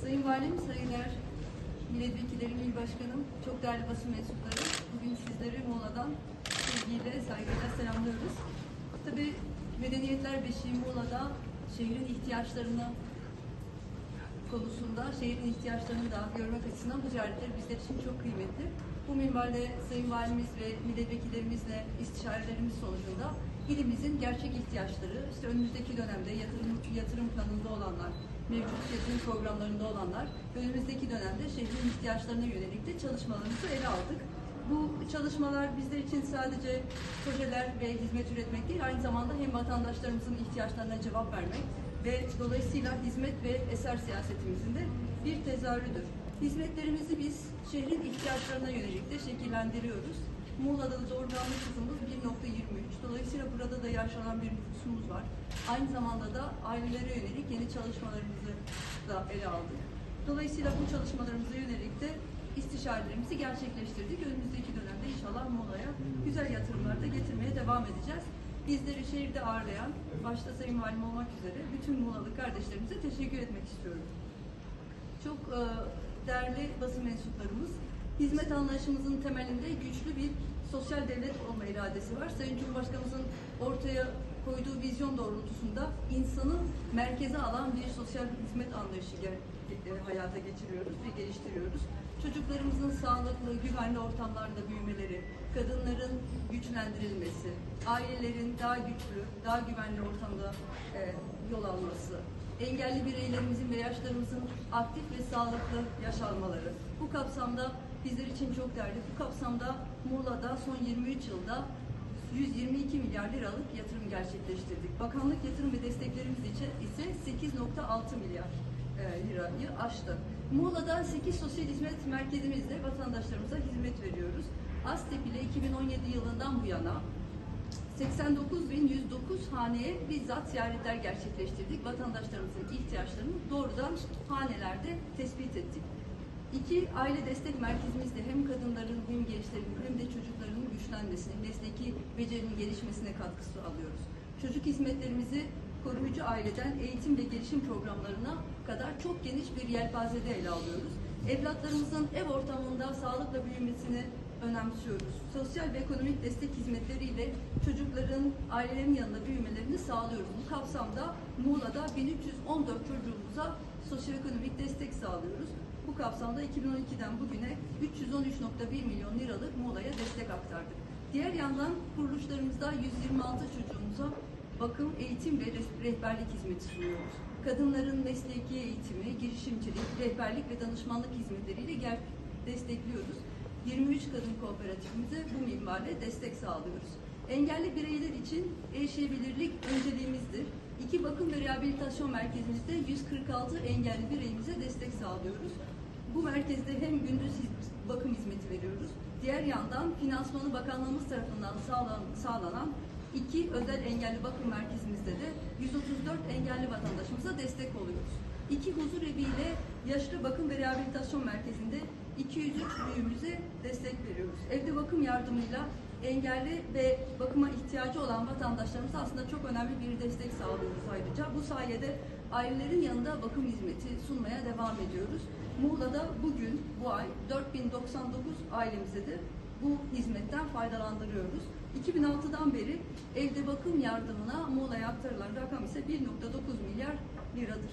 Sayın Valim, Sayınlar, Milletvekillerim, İl Başkanım, çok değerli basın mensupları, bugün sizleri Muğla'dan sevgiyle, saygıyla selamlıyoruz. Tabii Medeniyetler Beşiği Muğla'da şehrin ihtiyaçlarını konusunda şehrin ihtiyaçlarını da görmek açısından bu ziyaretler bizler için çok kıymetli. Bu minvalde Sayın Valimiz ve milletvekillerimizle istişarelerimiz sonucunda ilimizin gerçek ihtiyaçları, işte önümüzdeki dönemde yatırım, yatırım planında olanlar, mevcut yatırım programlarında olanlar ve önümüzdeki dönemde şehrin ihtiyaçlarına yönelik de çalışmalarımızı ele aldık. Bu çalışmalar bizler için sadece projeler ve hizmet üretmek değil, aynı zamanda hem vatandaşlarımızın ihtiyaçlarına cevap vermek ve dolayısıyla hizmet ve eser siyasetimizin de bir tezahürüdür. Hizmetlerimizi biz şehrin ihtiyaçlarına yönelik de şekillendiriyoruz. Muğla'da da doğurganlık hızımız 1.23. Dolayısıyla burada da yaşanan bir nüfusumuz var. Aynı zamanda da ailelere yönelik yeni çalışmalarımızı da ele aldık. Dolayısıyla bu çalışmalarımıza yönelik de istişarelerimizi gerçekleştirdik. Önümüzdeki dönemde inşallah Muğla'ya güzel yatırımlar da getirmeye devam edeceğiz. Bizleri şehirde ağırlayan, başta Sayın Valim olmak üzere bütün Muğlalı kardeşlerimize teşekkür etmek istiyorum. Çok e, değerli basın mensuplarımız, hizmet anlayışımızın temelinde güçlü bir sosyal devlet olma iradesi var. Sayın Cumhurbaşkanımızın ortaya koyduğu vizyon doğrultusunda insanı merkeze alan bir sosyal hizmet anlayışı e, hayata geçiriyoruz ve geliştiriyoruz. Çocuklarımızın sağlıklı, güvenli ortamlarda büyümeleri, kadınların güçlendirilmesi, ailelerin daha güçlü, daha güvenli ortamda e, yol alması, engelli bireylerimizin ve yaşlarımızın aktif ve sağlıklı yaş almaları. Bu kapsamda bizler için çok değerli. Bu kapsamda Muğla'da son 23 yılda 122 milyar liralık yatırım gerçekleştirdik. Bakanlık yatırım ve desteklerimiz için ise 8.6 milyar e, lirayı aştı. Muğla'da 8 sosyal hizmet merkezimizle vatandaşlarımıza hizmet veriyoruz. ASTEP ile 2017 yılından bu yana 89.109 haneye bizzat ziyaretler gerçekleştirdik. Vatandaşlarımızın ihtiyaçlarını doğrudan hanelerde tespit ettik. İki aile destek merkezimizde hem kadınların hem gençlerin hem de çocukların güçlenmesine, mesleki becerinin gelişmesine katkısı alıyoruz. Çocuk hizmetlerimizi koruyucu aileden eğitim ve gelişim programlarına kadar çok geniş bir yelpazede ele alıyoruz. Evlatlarımızın ev ortamında sağlıkla büyümesini önemsiyoruz. Sosyal ve ekonomik destek hizmetleriyle çocukların ailelerin yanında büyümelerini sağlıyoruz. Bu kapsamda Muğla'da 1314 çocuğumuza sosyoekonomik destek sağlıyoruz. Bu kapsamda 2012'den bugüne 313.1 milyon liralık Muğla'ya destek aktardık. Diğer yandan kuruluşlarımızda 126 çocuğumuza bakım, eğitim ve rehberlik hizmeti sunuyoruz. Kadınların mesleki eğitimi, girişimcilik, rehberlik ve danışmanlık hizmetleriyle gel destekliyoruz. 23 kadın kooperatifimize bu minvalde destek sağlıyoruz. Engelli bireyler için erişebilirlik önceliğimizdir. İki bakım ve rehabilitasyon merkezimizde 146 engelli bireyimize destek sağlıyoruz. Bu merkezde hem gündüz bakım hizmeti veriyoruz. Diğer yandan finansmanı bakanlığımız tarafından sağlan, sağlanan iki özel engelli bakım merkezimizde de 134 engelli vatandaşımıza destek oluyoruz. İki huzur eviyle yaşlı bakım ve rehabilitasyon merkezinde 203 büyüğümüze destek veriyoruz. Evde bakım yardımıyla engelli ve bakıma ihtiyacı olan vatandaşlarımıza aslında çok önemli bir destek sağlıyoruz ayrıca. Bu sayede ailelerin yanında bakım hizmeti sunmaya devam ediyoruz. Muğla'da bugün bu ay 4099 ailemize de bu hizmetten faydalandırıyoruz. 2006'dan beri evde bakım yardımına Muğla'ya aktarılan rakam ise 1.9 milyar liradır.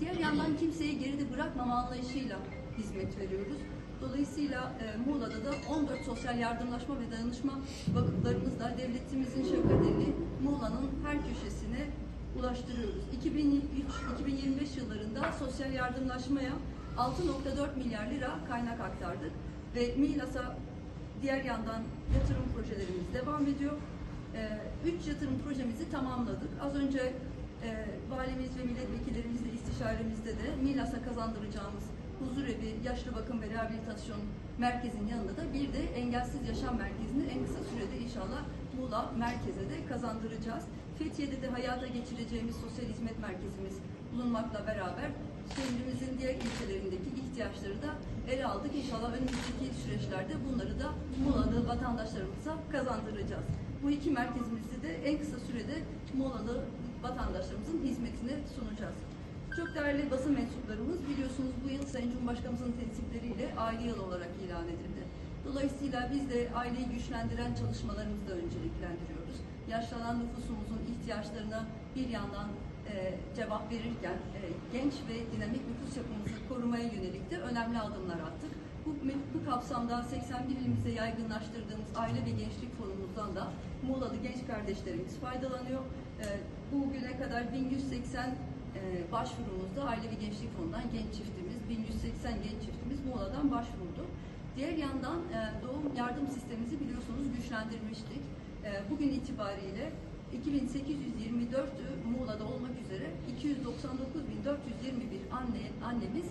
Diğer yandan kimseyi geride bırakmama anlayışıyla hizmet veriyoruz. Dolayısıyla e, Muğla'da da 14 sosyal yardımlaşma ve dayanışma vakıflarımızla devletimizin şefkatini Muğla'nın her köşesine ulaştırıyoruz. 2023-2025 yıllarında sosyal yardımlaşmaya 6.4 milyar lira kaynak aktardık ve Milas'a diğer yandan yatırım projelerimiz devam ediyor. 3 yatırım projemizi tamamladık. Az önce e, valimiz ve milletvekillerimizle istişaremizde de Milas'a kazandıracağımız huzur evi, yaşlı bakım ve rehabilitasyon merkezinin yanında da bir de engelsiz yaşam merkezini en kısa sürede inşallah Muğla merkeze de kazandıracağız. Fethiye'de de hayata geçireceğimiz sosyal hizmet merkezimiz bulunmakla beraber şehrimizin diğer ilçelerindeki ihtiyaçları da ele aldık. İnşallah önümüzdeki süreçlerde bunları da Muğla'da vatandaşlarımıza kazandıracağız. Bu iki merkezimizi de en kısa sürede Muğla'lı vatandaşlarımızın hizmetine sunacağız. Değerli basın mensuplarımız biliyorsunuz bu yıl Sayın Cumhurbaşkanımızın tensipleriyle aile yılı olarak ilan edildi. Dolayısıyla biz de aileyi güçlendiren çalışmalarımızı da önceliklendiriyoruz. Yaşlanan nüfusumuzun ihtiyaçlarına bir yandan e, cevap verirken e, genç ve dinamik nüfus yapımızı korumaya yönelik de önemli adımlar attık. Bu, bu kapsamda 81 ilimizde yaygınlaştırdığımız aile ve gençlik forumumuzdan da Muğla'lı genç kardeşlerimiz faydalanıyor. E, bugüne kadar 1180 e, başvurumuzda aile ve gençlik fonundan genç çiftimiz, 1180 genç çiftimiz Muğla'dan başvurdu. Diğer yandan e, doğum yardım sistemimizi biliyorsunuz güçlendirmiştik. E, bugün itibariyle 2824'ü Muğla'da olmak üzere 299.421 anne, annemiz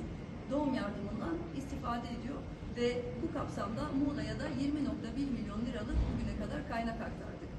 doğum yardımından istifade ediyor ve bu kapsamda Muğla'ya da 20.1 milyon liralık bugüne kadar kaynak aktardık.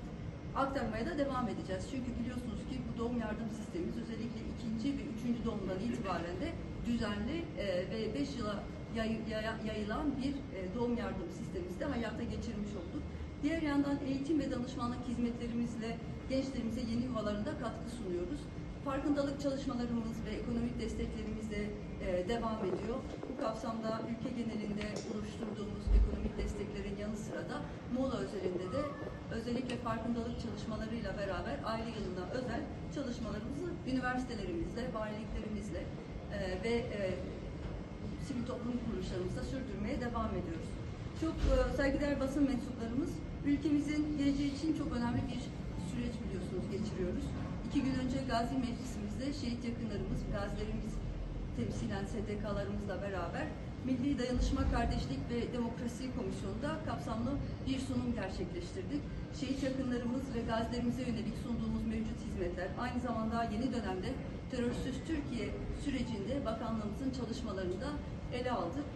Aktarmaya da devam edeceğiz. Çünkü biliyorsunuz ki doğum yardım sistemimiz özellikle ikinci ve üçüncü doğumdan itibaren de düzenli e, ve 5 yıla yay- yaya- yayılan bir e, doğum yardım sistemimizi de hayata geçirmiş olduk. Diğer yandan eğitim ve danışmanlık hizmetlerimizle gençlerimize yeni yuvalarında katkı sunuyoruz. Farkındalık çalışmalarımız ve ekonomik desteklerimiz de e, devam ediyor. Bu kapsamda ülke genelinde oluşturduğumuz ekonomik desteklerin yanı sıra da Muğla özelinde de özellikle farkındalık çalışmalarıyla beraber aile yılına özel çalışmalarımızı üniversitelerimizle, valiliklerimizle e, ve e, sivil toplum kuruluşlarımızla sürdürmeye devam ediyoruz. Çok e, saygıdeğer basın mensuplarımız, ülkemizin geleceği için çok önemli bir süreç biliyorsunuz geçiriyoruz. İki gün önce Gazi Meclisimizde şehit yakınlarımız, gazilerimiz temsilen STK'larımızla beraber Milli Dayanışma, Kardeşlik ve Demokrasi Komisyonu'nda kapsamlı bir sunum gerçekleştirdik. Şehit yakınlarımız ve gazilerimize yönelik sunduğumuz mevcut hizmetler, aynı zamanda yeni dönemde terörsüz Türkiye sürecinde bakanlığımızın çalışmalarını da ele aldık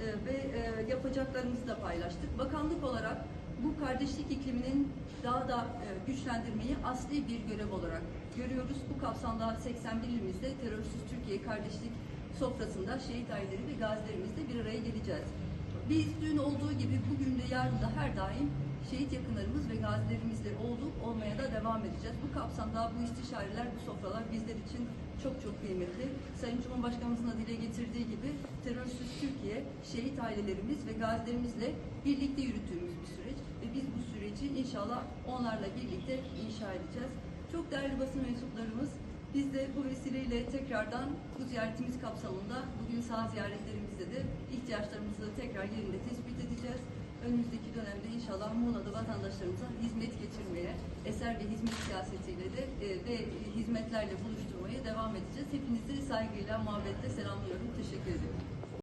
e, ve e, yapacaklarımızı da paylaştık. Bakanlık olarak bu kardeşlik ikliminin daha da e, güçlendirmeyi asli bir görev olarak görüyoruz. Bu kapsamda 81 ilimizde terörsüz Türkiye kardeşlik sofrasında şehit aileleri ve gazilerimizle bir araya geleceğiz. Biz dün olduğu gibi bugün de yarın da her daim şehit yakınlarımız ve gazilerimizle olduk, olmaya da devam edeceğiz. Bu kapsamda bu istişareler, bu sofralar bizler için çok çok kıymetli. Sayın Cumhurbaşkanımızın da dile getirdiği gibi terörsüz Türkiye, şehit ailelerimiz ve gazilerimizle birlikte yürüttüğümüz bir süreç ve biz bu süreci inşallah onlarla birlikte inşa edeceğiz. Çok değerli basın mensuplarımız, biz de bu vesileyle tekrardan bu ziyaretimiz kapsamında bugün saha ziyaretlerimizde de ihtiyaçlarımızı tekrar yerinde tespit edeceğiz. Önümüzdeki dönemde inşallah Muğla'da vatandaşlarımıza hizmet getirmeye, eser ve hizmet siyasetiyle de e, ve hizmetlerle buluşturmaya devam edeceğiz. Hepinizi saygıyla, muhabbetle selamlıyorum. Teşekkür ediyorum.